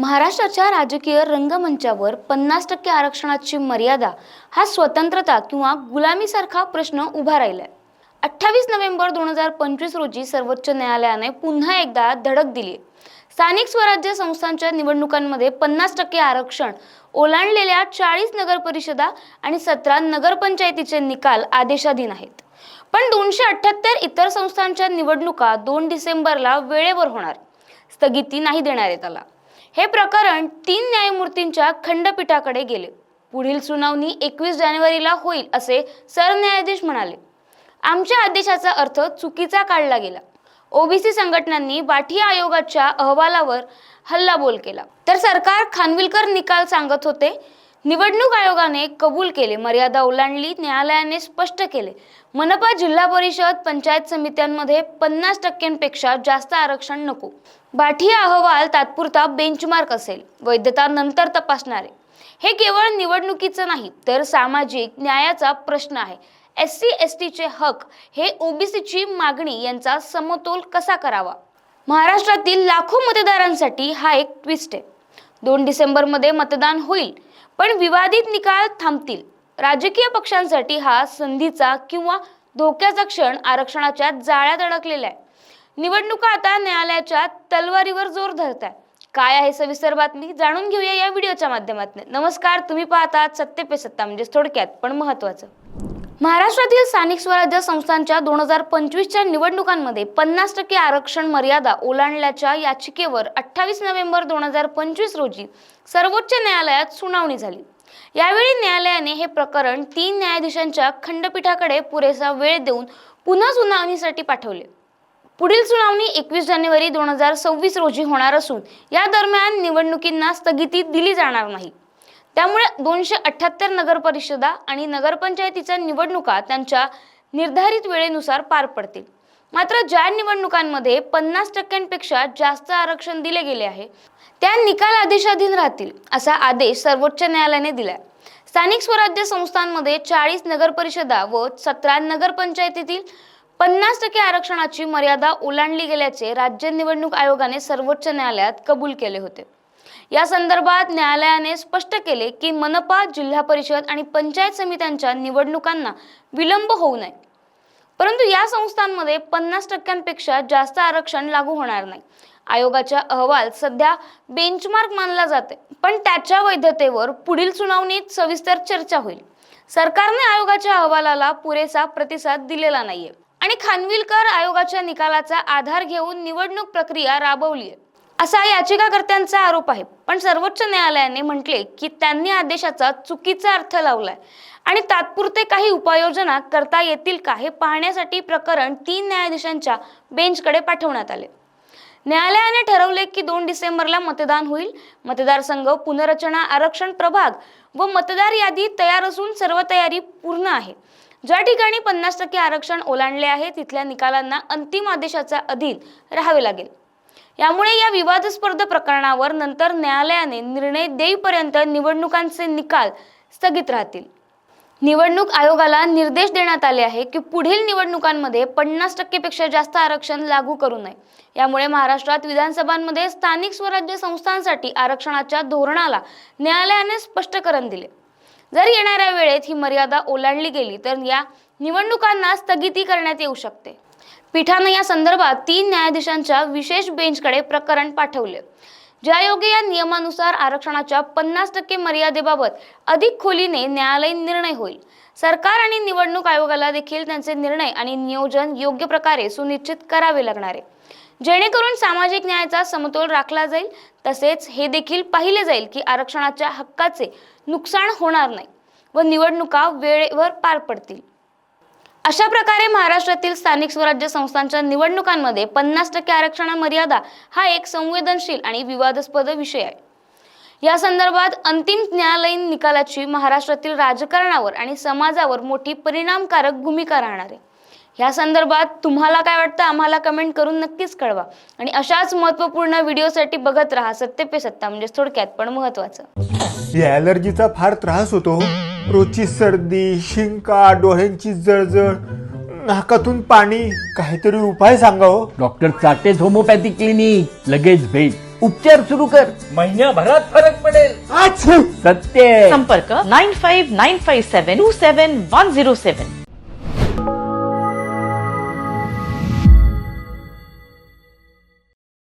महाराष्ट्राच्या राजकीय रंगमंचावर पन्नास टक्के आरक्षणाची मर्यादा हा स्वतंत्रता किंवा गुलामीसारखा प्रश्न उभा राहिलाय. अठ्ठावीस नोव्हेंबर दोन हजार पंचवीस रोजी सर्वोच्च न्यायालयाने पुन्हा एकदा धडक दिली स्थानिक स्वराज्य संस्थांच्या निवडणुकांमध्ये पन्नास टक्के आरक्षण ओलांडलेल्या चाळीस नगर परिषदा आणि सतरा नगरपंचायतीचे निकाल आदेशाधीन आहेत. पण दोनशे अठ्ठ्याहत्तर इतर संस्थांच्या निवडणुका दोन डिसेंबरला वेळेवर होणार. स्थगिती नाही देणार आहे त्याला. हे प्रकरण तीन न्यायमूर्तींच्या खंडपीठाकडे गेले. पुढील सुनावणी एकवीस जानेवारीला होईल असे सरन्यायाधीश म्हणाले. आमच्या आदेशाचा अर्थ चुकीचा काढला गेला. ओबीसी संघटनांनी बाठी आयोगाच्या अहवालावर हल्लाबोल केला. तर सरकार खानविलकर निकाल सांगत होते निवडणूक आयोगाने कबूल केले मर्यादा ओलांडली न्यायालयाने स्पष्ट केले. मनपा जिल्हा परिषद पंचायत समित्यांमध्ये पन्नास टक्क्यांपेक्षा जास्त आरक्षण नको. बाठी अहवाल तात्पुरता बेंचमार्क असेल. वैधता नंतर तपासणारे. हे केवळ निवडणुकीचं नाही तर सामाजिक न्यायाचा प्रश्न आहे. एस सी एस टीचे हक हे ओबीसीची मागणी यांचा समतोल कसा करावा? महाराष्ट्रातील लाखो मतदारांसाठी हा एक ट्विस्ट आहे. दोन डिसेंबरमध्ये मतदान होईल पण विवादित निकाल थांबतील. राजकीय पक्षांसाठी हा संधीचा किंवा धोक्याचा क्षण आरक्षणाच्या जाळ्यात अडकलेला आहे. निवडणुका आता न्यायालयाच्या तलवारीवर जोर धरत आहे काय आहे सविस्तर बातमी जाणून घेऊया या व्हिडिओच्या माध्यमातून. नमस्कार तुम्ही पाहतात सत्य पे सत्ता म्हणजे थोडक्यात पण महत्वाचं महाराष्ट्रातील स्थानिक स्वराज्य संस्थांच्या दोन हजार पंचवीसच्या निवडणुकांमध्ये पन्नास टक्के आरक्षण मर्यादा ओलांडल्याच्या याचिकेवर अठ्ठावीस नोव्हेंबर दोन हजार पंचवीस रोजी सर्वोच्च न्यायालयात सुनावणी झाली. यावेळी न्यायालयाने हे प्रकरण तीन न्यायाधीशांच्या खंडपीठाकडे पुरेसा वेळ देऊन पुन्हा सुनावणीसाठी पाठवले. पुढील सुनावणी एकवीस जानेवारी दोन हजार सव्वीस रोजी होणार असून या दरम्यान निवडणुकींना स्थगिती दिली जाणार नाही. त्यामुळे दोनशे अठ्ठ्याहत्तर नगरपरिषदा आणि नगरपंचायतीच्या निवडणुका त्यांच्या निर्धारित वेळेनुसार पार पडतील. मात्र ज्या निवडणुकांमध्ये पन्नास टक्क्यांपेक्षा जास्त आरक्षण दिले गेले आहे त्या निकाल आदेशाधीन राहतील असा आदेश सर्वोच्च न्यायालयाने दिलाय. स्थानिक स्वराज्य संस्थांमध्ये चाळीस नगरपरिषदा व सतरा नगरपंचायतीतील पन्नास टक्के आरक्षणाची मर्यादा ओलांडली गेल्याचे राज्य निवडणूक आयोगाने सर्वोच्च न्यायालयात कबूल केले होते. या संदर्भात न्यायालयाने स्पष्ट केले की मनपा जिल्हा परिषद आणि पंचायत समित्यांच्या निवडणुकांना विलंब होऊ नये. परंतु या संस्थांमध्ये पन्नास टक्क्यांपेक्षा जास्त आरक्षण लागू होणार नाही. आयोगाच्या अहवाल सध्या बेंचमार्क मानला जाते पण त्याच्या वैधतेवर पुढील सुनावणीत सविस्तर चर्चा होईल. सरकारने आयोगाच्या अहवालाला पुरेसा प्रतिसाद दिलेला नाहीये. आणि खानविलकर आयोगाच्या निकालाचा आधार घेऊन निवडणूक प्रक्रिया राबवली आहे. असा याचिकाकर्त्यांचा आरोप आहे. पण सर्वोच्च न्यायालयाने म्हटले की त्यांनी आदेशाचा चुकीचा अर्थ लावलाय. आणि तात्पुरते काही उपाययोजना करता येतील का हे पाहण्यासाठी प्रकरण तीन न्यायाधीशांच्या बेंचकडे पाठवण्यात आले. न्यायालयाने ठरवले की दोन डिसेंबरला मतदान होईल. मतदारसंघ पुनर्रचना आरक्षण प्रभाग व मतदार यादी तयार असून सर्व तयारी पूर्ण आहे. ज्या ठिकाणी पन्नास टक्के आरक्षण ओलांडले आहे तिथल्या निकालांना अंतिम आदेशाचा अधीन राहावे लागेल. यामुळे या विवादस्पर्ध प्रकरणावर नंतर न्यायालयाने निर्णय देईपर्यंत निवडणुकांचे निकाल स्थगित राहतील. निवडणूक आयोगाला निर्देश देण्यात आले आहे की पुढील निवडणुकांमध्ये पन्नास टक्केपेक्षा जास्त आरक्षण लागू करू नये. यामुळे महाराष्ट्रात विधानसभांमध्ये स्थानिक स्वराज्य संस्थांसाठी आरक्षणाच्या धोरणाला न्यायालयाने स्पष्टीकरण दिले. जर येणाऱ्या वेळेत ही मर्यादा ओलांडली गेली तर या निवडणुकांना स्थगिती करण्यात येऊ शकते. पीठानं या संदर्भात तीन न्यायाधीशांच्या विशेष बेंचकडे प्रकरण पाठवले. ज्यायोगे या नियमानुसार आरक्षणाच्या पन्नास टक्के मर्यादेबाबत अधिक खोलीने न्यायालयीन निर्णय होईल. सरकार आणि निवडणूक आयोगाला देखील त्यांचे निर्णय आणि नियोजन योग्य प्रकारे सुनिश्चित करावे लागणार आहे. जेणेकरून सामाजिक न्यायाचा समतोल राखला जाईल तसेच हे देखील पाहिले जाईल की आरक्षणाच्या हक्काचे नुकसान होणार नाही व निवडणुका वेळेवर पार पडतील. अशा प्रकारे महाराष्ट्रातील स्थानिक स्वराज्य संस्थांच्या निवडणुकांमध्ये पन्नास टक्के आरक्षण मर्यादा हा एक संवेदनशील आणि विवादास्पद विषय आहे. या संदर्भात अंतिम न्यायालयीन निकालाची महाराष्ट्रातील राजकारणावर आणि समाजावर मोठी परिणामकारक भूमिका राहणार आहे. या संदर्भात तुम्हाला काय वाटतं आम्हाला कमेंट करून नक्कीच कळवा. आणि अशाच महत्त्वपूर्ण व्हिडिओसाठी बघत राहा सत्य पे सत्ता म्हणजे थोडक्यात पण महत्त्वाचं. या ॲलर्जीचा फार त्रास होतो रोजची सर्दी शिंका डोळ्यांची जळजळ नाकातून पाणी काहीतरी उपाय सांगा हो. डॉक्टर चाटेज होमोपॅथी क्लिनिक लगेच भेट. उपचार सुरू कर. महिन्याभरात फरक पडेल! सत्य. संपर्क nine five nine five seven two seven one zero seven